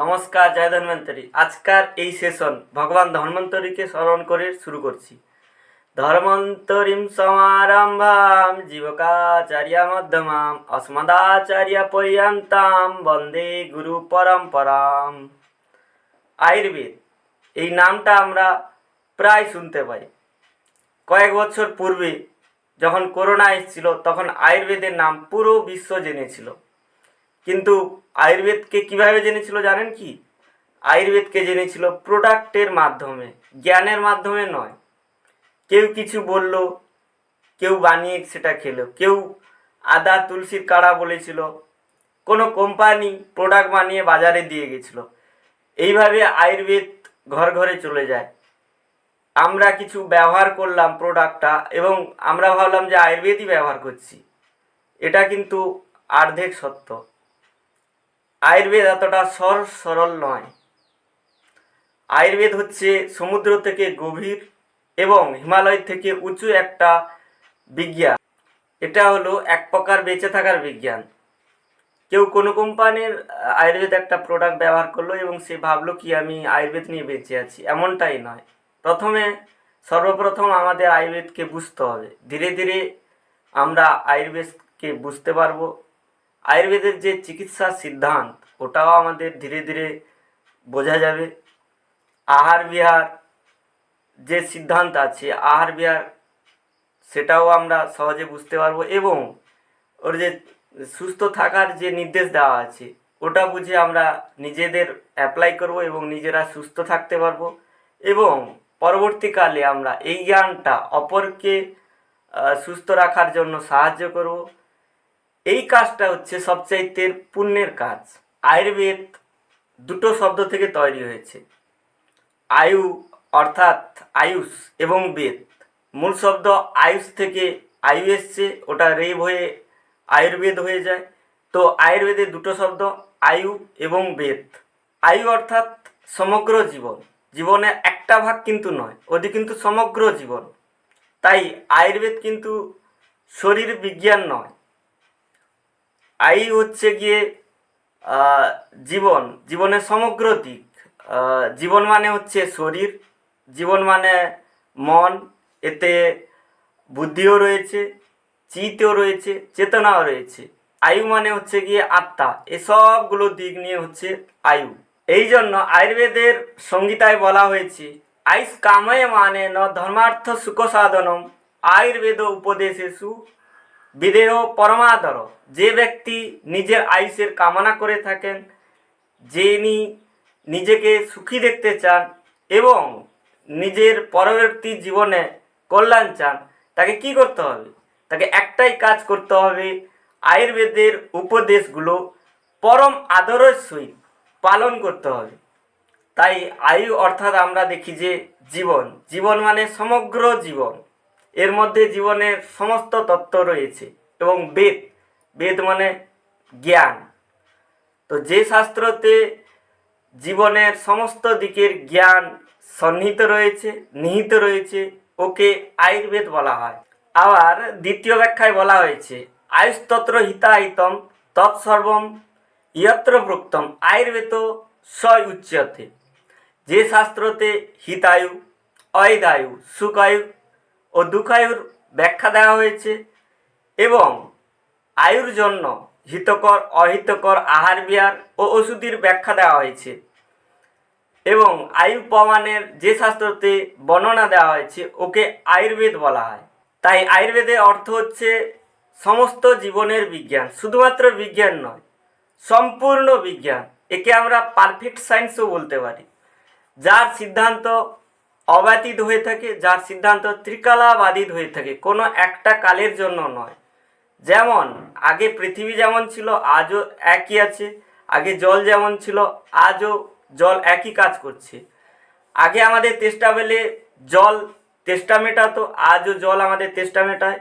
নমস্কার, জয় ধন্বন্তরী। আজকার এই সেশন ভগবান ধন্বন্তরীকে স্মরণ করে শুরু করছি। ধর্মন্তরীম সমারম্ভাম জীবকাচার্য মধ্যমাম অস্মদাচার্য পর্যন্তাম বন্দে গুরু পরম্পরাম। আয়ুর্বেদ, এই নামটা আমরা প্রায় শুনতে পাই। কয়েক বছর পূর্বে যখন করোনা এসেছিল, তখন আয়ুর্বেদের নাম পুরো বিশ্ব জেনেছিল। কিন্তু আয়ুর্বেদকে কীভাবে জেনেছিল জানেন কি? আয়ুর্বেদকে জেনেছিল প্রোডাক্টের মাধ্যমে, জ্ঞানের মাধ্যমে নয়। কেউ কিছু বলল, কেউ বানিয়ে সেটা খেলো, কেউ আদা, তুলসীর কাড়া বলেছিল, কোনো কোম্পানি প্রোডাক্ট বানিয়ে বাজারে দিয়ে গেছিল। এইভাবে আয়ুর্বেদ ঘর ঘরে চলে যায়। আমরা কিছু ব্যবহার করলাম প্রোডাক্টটা এবং আমরা ভাবলাম যে আয়ুর্বেদই ব্যবহার করছি। এটা কিন্তু আর্ধেক সত্য। আয়ুর্বেদ এতটা সর, সরল নয়। আয়ুর্বেদ হচ্ছে সমুদ্র থেকে গভীর এবং হিমালয় থেকে উঁচু একটা বিজ্ঞান। এটা হলো এক প্রকার বেঁচে থাকার বিজ্ঞান। কেউ কোনো কোম্পানির আয়ুর্বেদ একটা প্রোডাক্ট ব্যবহার করল এবং সে ভাবলো কি আমি আয়ুর্বেদ নিয়ে বেঁচে আছি। এমনটাই নয়। প্রথমে, সর্বপ্রথম আমাদের আয়ুর্বেদকে বুঝতে হবে। ধীরে ধীরে আমরা আয়ুর্বেদকে বুঝতে পারব। আয়ুর্বেদের যে চিকিৎসার সিদ্ধান্ত ওটাও আমাদের ধীরে ধীরে বোঝা যাবে। আহার বিহার যে সিদ্ধান্ত আছে, আহার বিহার, সেটাও আমরা সহজে বুঝতে পারব এবং ওর যে সুস্থ থাকার যে নির্দেশ দেওয়া আছে, ওটা বুঝে আমরা নিজেদের অ্যাপ্লাই করব এবং নিজেরা সুস্থ থাকতে পারব। এবং পরবর্তীকালে আমরা এই জ্ঞানটা অপরকে সুস্থ রাখার জন্য সাহায্য করব। এই কাজটা হচ্ছে সবচাইতে পুণ্যের কাজ। আয়ুর্বেদ দুটো শব্দ থেকে তৈরি হয়েছে। আয়ু অর্থাৎ আয়ুষ এবং বেদ। মূল শব্দ আয়ুষ থেকে আয়ু এসছে, ওটা রেব হয়ে আয়ুর্বেদ হয়ে যায়। তো আয়ুর্বেদে দুটো শব্দ, আয়ু এবং বেদ। আয়ু অর্থাৎ সমগ্র জীবন। জীবনের একটা ভাগ কিন্তু নয় ওটি কিন্তু সমগ্র জীবন। তাই আয়ুর্বেদ কিন্তু শরীর বিজ্ঞান নয়। আয়ু হচ্ছে গিয়ে জীবন, জীবনের সমগ্র দিক। জীবন মানে হচ্ছে শরীর, জীবন মানে মন, এতে বুদ্ধিও রয়েছে, চিতেও রয়েছে, চেতনাও রয়েছে। আয়ু মানে হচ্ছে গিয়ে আত্মা এসবগুলো দিক নিয়ে হচ্ছে আয়ু। এই জন্য আয়ুর্বেদের সংহিতায় বলা হয়েছে আয়ুষ কাময়ে মানে ন ধর্মার্থ সুখ সাধনম আয়ুর্বেদ উপদেশেষু বিদেহ পরমাদর যে ব্যক্তি নিজের আয়ুষের কামনা করে থাকেন, যিনি নিজেকে সুখী দেখতে চান এবং নিজের পরবর্তী জীবনে কল্যাণ চান, তাকে কি করতে হবে? তাকে একটাই কাজ করতে হবে, আয়ুর্বেদের উপদেশগুলো পরম আদরের সহিত পালন করতে হবে। তাই আয়ু অর্থাৎ আমরা দেখি যে জীবন জীবন মানে সমগ্র জীবন। এর মধ্যে জীবনের সমস্ত তত্ত্ব রয়েছে এবং বেদ বেদ মানে জ্ঞান। তো যে শাস্ত্রতে জীবনের সমস্ত দিকের জ্ঞান সন্নিহিত রয়েছে, নিহিত রয়েছে, ওকে আয়ুর্বেদ বলা হয়। আবার দ্বিতীয় ব্যাখ্যায় বলা হয়েছে আয়ুস্তত্র হিতাহিতম তৎসর্বম ইয়ত্র প্রোক্তম আয়ুর্বেদ স উচ্যতে যে শাস্ত্রতে হিতায়ু, অয়দায়ু সুখায়ু ও দুখায়ুর ব্যাখ্যা দেওয়া হয়েছে এবং আয়ুর জন্য হিতকর, অহিতকর, আহার বিহার ও ওষুধের ব্যাখ্যা দেওয়া হয়েছে এবং আয়ু প্রমাণের যে শাস্ত্রতে বর্ণনা দেওয়া হয়েছে, ওকে আয়ুর্বেদ বলা হয়। তাই আয়ুর্বেদের অর্থ হচ্ছে সমস্ত জীবনের বিজ্ঞান, শুধুমাত্র বিজ্ঞান নয়, সম্পূর্ণ বিজ্ঞান। একে আমরা পারফেক্ট সায়েন্সও বলতে পারি, যার সিদ্ধান্ত অবাতিত হয়ে থাকে, যার সিদ্ধান্ত ত্রিকালাবাদিত হয়ে থাকে। কোনো একটা কালের জন্য নয়। যেমন, আগে পৃথিবী যেমন ছিল, আজও একই আছে। আগে জল যেমন ছিল, আজও জল একই কাজ করছে। আগে আমাদের তেষ্টা পেলে জল তেষ্টা মেটাতো, আজও জল আমাদের তেষ্টা মেটায়।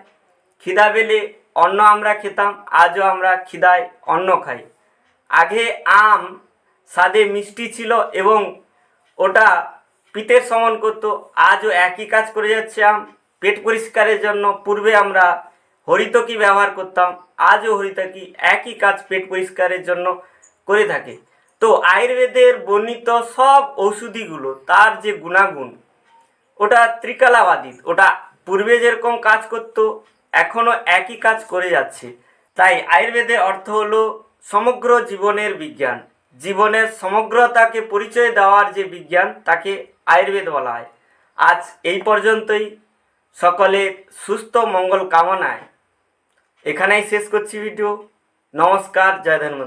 খিদা পেলে অন্ন আমরা খেতাম, আজও আমরা খিদায় অন্ন খাই। আগে আম স্বাদে মিষ্টি ছিল এবং ওটা পিতের সমন করতো। আজও একই কাজ করে যাচ্ছে আম পেট পরিষ্কারের জন্য পূর্বে আমরা হরিতকি ব্যবহার করতাম। আজও হরিতকি একই কাজ পেট পরিষ্কারের জন্য করে থাকে। তো আয়ুর্বেদের বর্ণিত সব ঔষধিগুলো, তার যে গুণাগুণ, ওটা ত্রিকালাবাদিত ওটা পূর্বে যেরকম কাজ করতো, এখনও একই কাজ করে যাচ্ছে। তাই আয়ুর্বেদের অর্থ হলো সমগ্র জীবনের বিজ্ঞান। জীবনের সমগ্রতাকে পরিচয় দেওয়ার যে বিজ্ঞান, তাকে আয়ুর্বেদ বলা হয়। আজ এই পর্যন্তই। সকলের সুস্থ মঙ্গল কামনায়। এখানেই শেষ করছি ভিডিও নমস্কার, জয় ধন্বন্তরী